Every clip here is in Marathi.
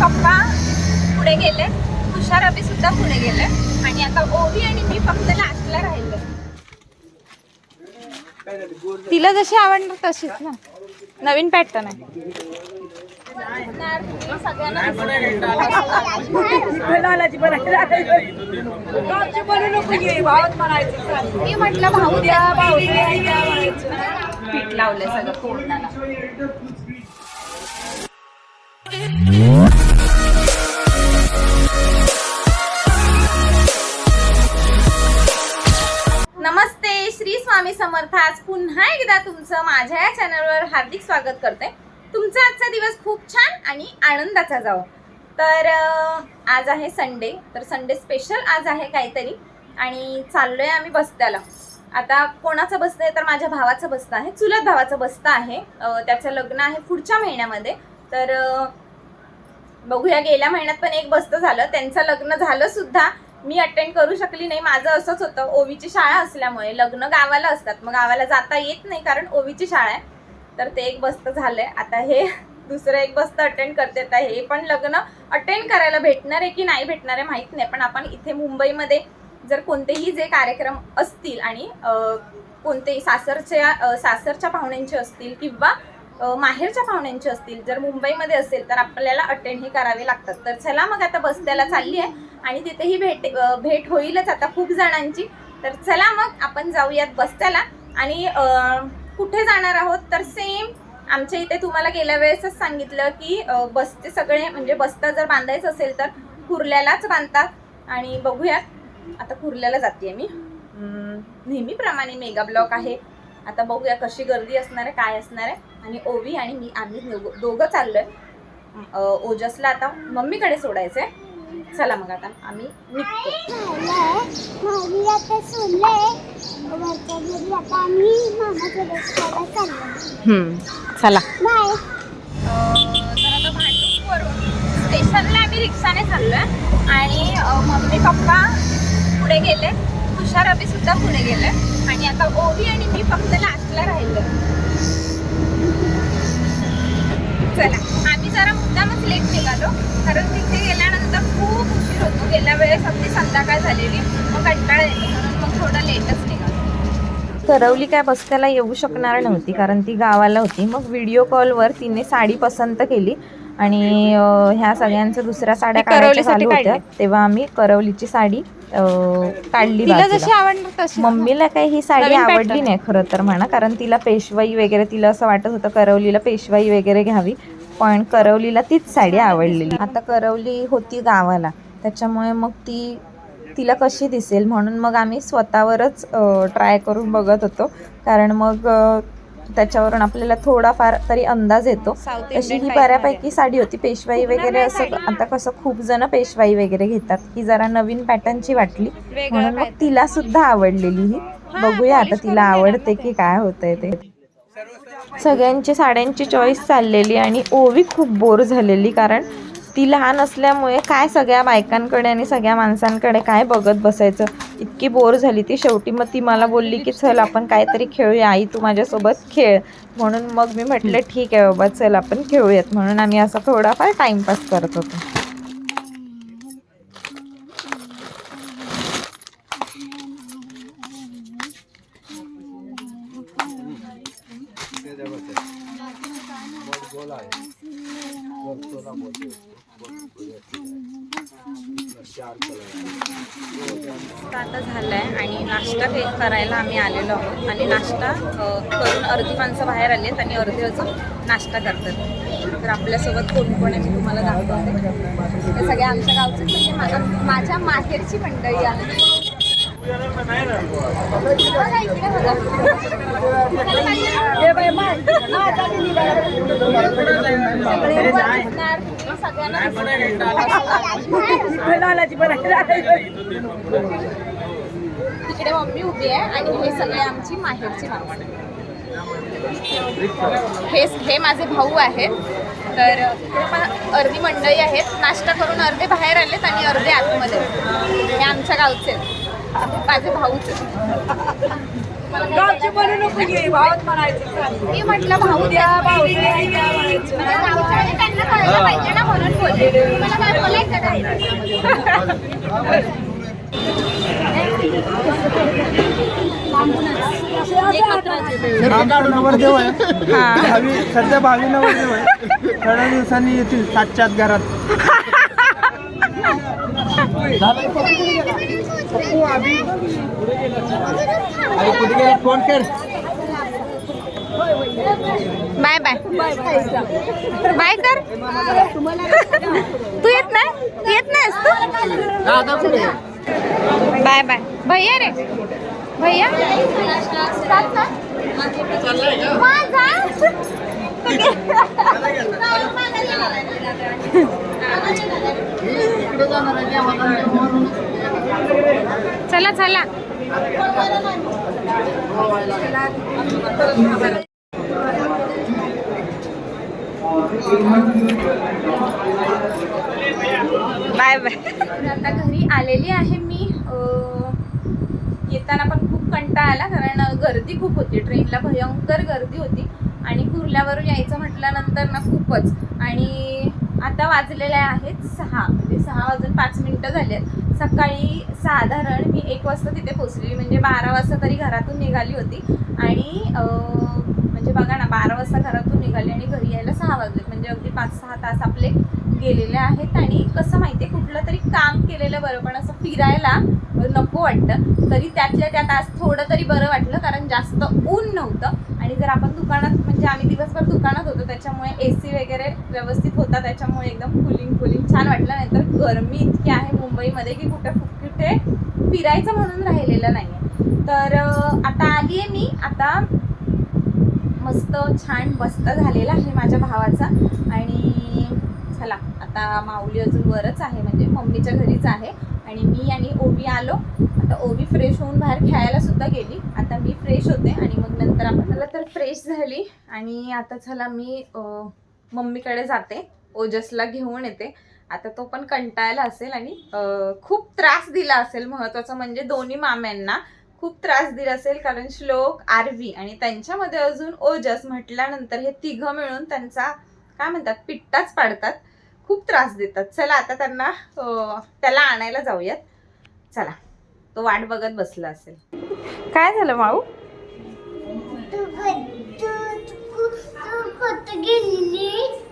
पप्पा पुढे गेले. तुषार अभि सुद्धा पुढे गेले. आणि आता ओवी आणि मी फक्त लास्टला राहिलो. तिला जशी आवडणार तशीच ना. नवीन पॅटर्न आहे. सगळ्यांना मी म्हटलं भाऊ द्या भाऊ द्या पीठ लावलंय सगळं तोंडाला स्वामी समर्थ आज पुन्हा एकदा तुमचं माझ्या या चॅनलवर हार्दिक स्वागत करते. तुमचा आजचा दिवस खूप छान आणि आनंदाचा जावो. तर आज आहे संडे तर संडे स्पेशल आज आहे काहीतरी आणि चाललो आहे आम्ही बस्त्याला. आता कोणाचं बसतं आहे तर माझ्या भावाचं बसतं आहे चुलत भावाचं बसतं आहे. त्याचं लग्न आहे पुढच्या महिन्यामध्ये. तर बघूया गेल्या महिन्यात पण एक बसतं झालं त्यांचं लग्न झालं सुद्धा. मी अटेंड करू शकली नाही. माझं असंच होतं. ओवीची शाळा असल्यामुळे लग्न गावाला असतात. मग गावाला जाता येत नाही कारण ओवीची शाळा आहे. तर ते एक बस्त झालंय. आता हे दुसरं एक बस्त अटेंड करते. तर हे पण लग्न अटेंड करायला भेटणार आहे की नाही भेटणार आहे माहीत नाही. पण आपण इथे मुंबईमध्ये जर कोणतेही जे कार्यक्रम असतील आणि कोणतेही सासरच्या सासरच्या पाहुण्यांचे असतील किंवा माहेरच्या पाहुण्यांचे असतील जर मुंबईमध्ये असेल तर आपल्याला अटेंड हे करावे लागतात. तर चला मग आता बस्त्याला चालली आहे. आणि तिथेही भेट भेट होईलच आता खूप जणांची. तर चला मग आपण जाऊयात बसत्याला आणि कुठे जाणार आहोत? तर सेम आमच्या इथे तुम्हाला गेल्या वेळेसच सांगितलं की बसचे बसते सगळे म्हणजे बस्ता जर बांधायचं असेल तर कुर्ल्यालाच बांधतात. आणि बघूयात आता कुर्ल्याला जाते मी. नेहमीप्रमाणे मेगा ब्लॉक आहे. आता बघूया कशी गर्दी असणार आहे काय असणार आहे. आणि ओवी आणि मी आम्ही दोघं- दोघं चाललोय. ओजसला आता मम्मीकडे सोडायचं आहे चला मग आता आम्ही निघतो. आता आता आम्ही चला आता स्टेशनला आम्ही रिक्षाने चाललोय. आणि मम्मी पप्पा पुढे गेले. तुषार अभि सुद्धा पुढे गेले. आणि आता ओवी आणि मी फक्त लास्टला राहिलो चला. आम्ही जरा मुद्दामच लेट निघालो. कारण तिथे गेल्यानंतर खूप उशीर होतो. गेल्या वेळेस आपली संध्याकाळ झालेली. मग कंटाळा येतो. म्हणून मग थोडं लेटच निघालो. ठरवली काय बसत्याला येऊ शकणार नव्हती. कारण ती गावाला होती. मग व्हिडिओ कॉलवर तिने साडी पसंत केली. आणि ह्या सगळ्यांच्या दुसऱ्या साड्या काढायच्या चालू होत्या. तेव्हा आम्ही करवलीची साडी काढली. जशी मम्मीला काही ही साडी आवडली नाही खरं तर म्हणा. कारण तिला पेशवाई वगैरे तिला असं वाटत होतं करवलीला पेशवाई वगैरे घ्यावी. पण करवलीला तीच साडी आवडलेली. आता करवली होती गावाला. त्याच्यामुळे मग ती तिला कशी दिसेल म्हणून मग आम्ही स्वतःवरच ट्राय करून बघत होतो. कारण मग त्याच्यावरून आपल्याला थोडाफार तरी अंदाज येतो. तशी ही बऱ्यापैकी साडी होती. पेशवाई वगैरे असं आता कसं खूप जण पेशवाई वगैरे घेतात. ही जरा नवीन पॅटर्नची वाटली. म्हणून मग तिला सुद्धा आवडलेली ही. बघूया आता तिला आवडते की काय होतंय ते. सगळ्यांची साड्यांची चॉईस चाललेली आणि ओवी खूप बोर झालेली कारण ती लहान असल्यामुळे काय सगळ्या बायकांकडे आणि सगळ्या माणसांकडे काय बघत बसायचं? इतकी बोर झाली ती. शेवटी मग ती मला बोलली की चल आपण काहीतरी खेळूया. आई तू माझ्यासोबत खेळ. म्हणून मग मी म्हटलं ठीक आहे बाबा चल आपण खेळूयात. म्हणून आम्ही असा थोडाफार टाइमपास करत होतो. आता झालाय आणि नाश्ता हे करायला आम्ही आलेलो आहोत. आणि नाश्ता करून अर्धी माणसं बाहेर आली आहेत आणि अर्धी अजून नाश्ता करतात. तर आपल्यासोबत कोण कोण आहे मी तुम्हाला दाखवते. हे सगळे आमच्या गावचे म्हणजे माझ्या माझ्या माहेरची मंडळी आहे बघा इकडे बघा. सगळे वर दिसणार, सगळ्यांना तिकडे मम्मी उभी आहे आणि हे सगळे आमची माहेरची माणसं हे हे माझे भाऊ आहेत. तर इकडे पण अर्धी मंडळी आहेत. नाश्ता करून अर्धे बाहेर आलेत आणि अर्धे आतमध्ये. हे आमच्या गावचे आहेत. माझे भाऊचे मी म्हटलं भाऊ द्या भाऊ द्या गावचे म्हणजे त्यांना कळलं पाहिजे ना म्हणून बोलले. तुम्हाला काय बोलायचं काय नवरदेव आहे. हा. भावी सध्या भावी नवरदेव आहे. थोड्या दिवसांनी येतील सातच्या आत घरात पप्पू, अभि. फोन कर बाय बाय. बाय कर. तू येत नाही? तू येत नाहीस तू? Bye bye. भैया रे. भैया. चला चला. Bye bye. आता घरी आलेली आहे मी. येताना पण खूप कंटाळा आला कारण गर्दी खूप होती. ट्रेनला भयंकर गर्दी होती. आणि कुर्ल्यावरून यायचं म्हटल्यानंतर ना खूपच. आणि आता वाजलेले आहेत सहा. म्हणजे सहा वाजून पाच मिनटं झाली आहेत. सकाळी साधारण मी एक वाजता तिथे पोचलेली म्हणजे बारा वाजता तरी घरातून निघाली होती. आणि म्हणजे बघा ना बारा वाजता घरातून निघाली आणि घरी यायला सहा वाजले. म्हणजे अगदी पाच सहा तास आपले गेलेले आहेत आणि कसं माहिती आहे कुठलं तरी काम केलेलं बरं पण असं फिरायला नको वाटतं. तरी त्यातल्या त्यात आज थोडं तरी बरं वाटलं कारण जास्त ऊन नव्हतं. आणि जर आपण दुकानात म्हणजे आम्ही दिवसभर दुकानात होतो त्याच्यामुळे ए सी वगैरे व्यवस्थित होता त्याच्यामुळे एकदम कुलिंग कुलिंग छान वाटलं नाहीतर गरमी इतकी आहे मुंबईमध्ये की कुठे कुठे फिरायचं म्हणून राहिलेलं नाही तर आता आली आहे मी. आता मस्त छान मस्त झालेला आहे माझ्या भावाचा. चला आता माऊली अजून वरच आहे म्हणजे मम्मीच्या घरीच आहे. आणि मी आणि ओवी आलो. आता ओवी फ्रेश होऊन बाहेर खेळायला सुद्धा गेली. आता मी फ्रेश होते आणि मग नंतर आपण मला तर फ्रेश झाली. आणि आता चला मी मम्मीकडे जाते. ओजसला घेऊन येते. आता तो पण कंटाळला असेल आणि खूप त्रास दिला असेल. महत्त्वाचं म्हणजे दोन्ही माम्यांना खूप त्रास दिला असेल कारण श्लोक आरवी आणि त्यांच्यामध्ये अजून ओजस म्हटल्यानंतर हे तिघं मिळून त्यांचा काय म्हणतात पिट्टाच पाडतात. खूप त्रास देतात. चला आता त्यांना त्याला आणायला जाऊयात. चला तो वाट बघत बसला असेल. काय झालं माऊ?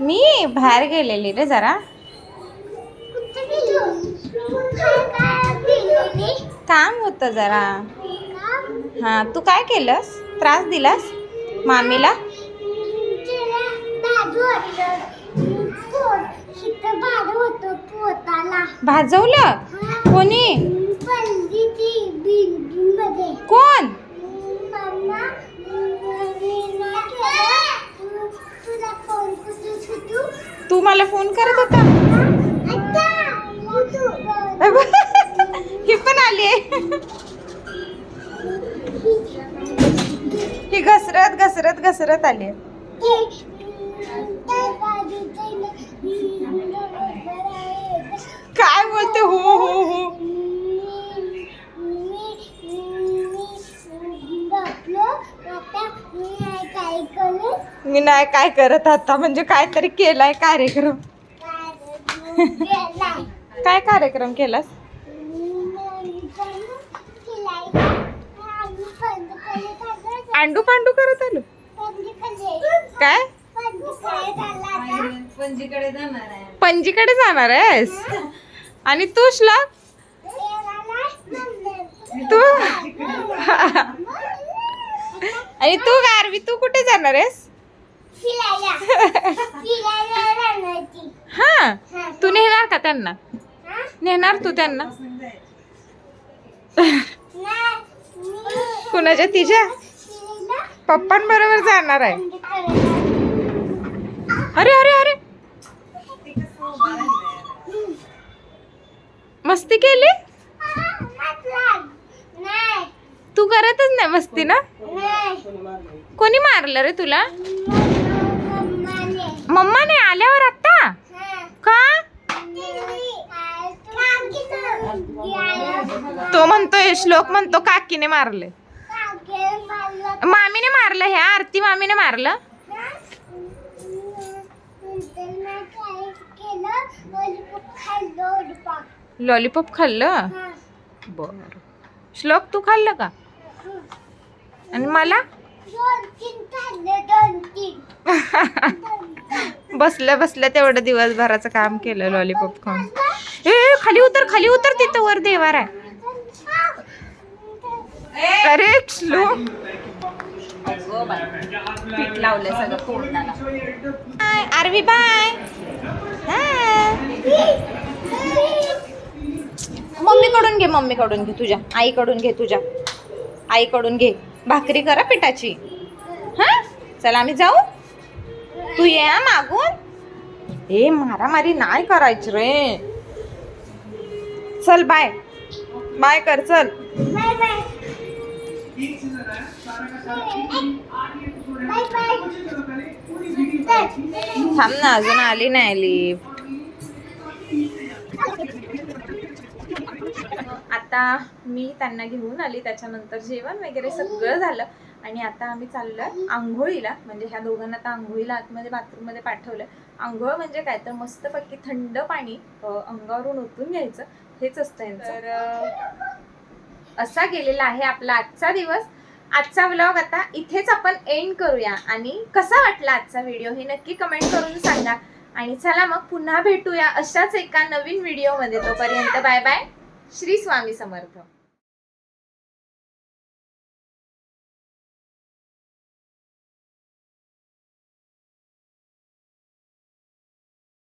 मी बाहेर गेलेली रे जरा. काम होतं जरा. हा तू काय केलंस? त्रास दिलास मामीला? भाजवलं? कोणी? कोण? तू मला फोन करत होता? ही पण आली ही घसरत घसरत घसरत आली काय बोलते? हो हो हो. मी नाही काय करत आता. म्हणजे काहीतरी केलाय कार्यक्रम. काय कार्यक्रम केलास? अंडू पांडू करत आलो. काय? पणजीकडे जाणार आहेस? आणि तू श्लोक तू? आणि तू गारवी तू कुठे जाणार आहेस? हा? तू नेणार का त्यांना? नेणार तू त्यांना? कुणाच्या तिच्या? पप्पांबरोबर जाणार आहे. अरे अरे अरे. मस्ती केली? तू करतच नाही मस्ती ना? कोणी मारलं रे तुला? मम्माने आल्यावर आता का? तो म्हणतोय श्लोक म्हणतो काकीने मारले मामीने मारलं ह्या आरती मामीने मारलं? लॉलीपॉप खाल्लं? बर. श्लोक तू खाल्लं का? आणि मला? बसल्या बसल्या तेवढं दिवसभराचं काम केलं लॉलीपॉप खाऊन. हे ए, खाली उतर खाली उतर तिथं वर देवार आहे. अरे श्लोक. पीठ लावलंय सगळं तोंडाला. बाय आरवी बाय मम्मीकडून घे मम्मीकडून घे तुझ्या आईकडून घे तुझ्या. आईकडून घे. भाकरी करा पिठाची. हा? चला आम्ही जाऊ. तू ये हा मागून. ए मारामारी नाही करायची रे. चल बाय बाय कर चल. बाय बाय बाय बाय थांब ना अजून आली नाही लिफ्ट आता मी त्यांना घेऊन आली त्याच्यानंतर जेवण वगैरे सगळं झालं. आणि आता आम्ही चाललोय आंघोळीला म्हणजे ह्या दोघांना आता आंघोळीला आतमध्ये बाथरूममध्ये पाठवलं आंघोळ म्हणजे काय तर मस्तपैकी थंड पाणी अंगावरून ओतून घ्यायचं हेच असतं तर असा गेलेला आहे आपला आजचा दिवस. आजचा व्लॉग आता इथेच आपण एंड करूया. आणि कसा वाटला आजचा व्हिडिओ हे नक्की कमेंट करून सांगा. आणि चला मग पुन्हा भेटूया अशाच एका नवीन व्हिडिओमध्ये तोपर्यंत बाय बाय श्री स्वामी समर्थ.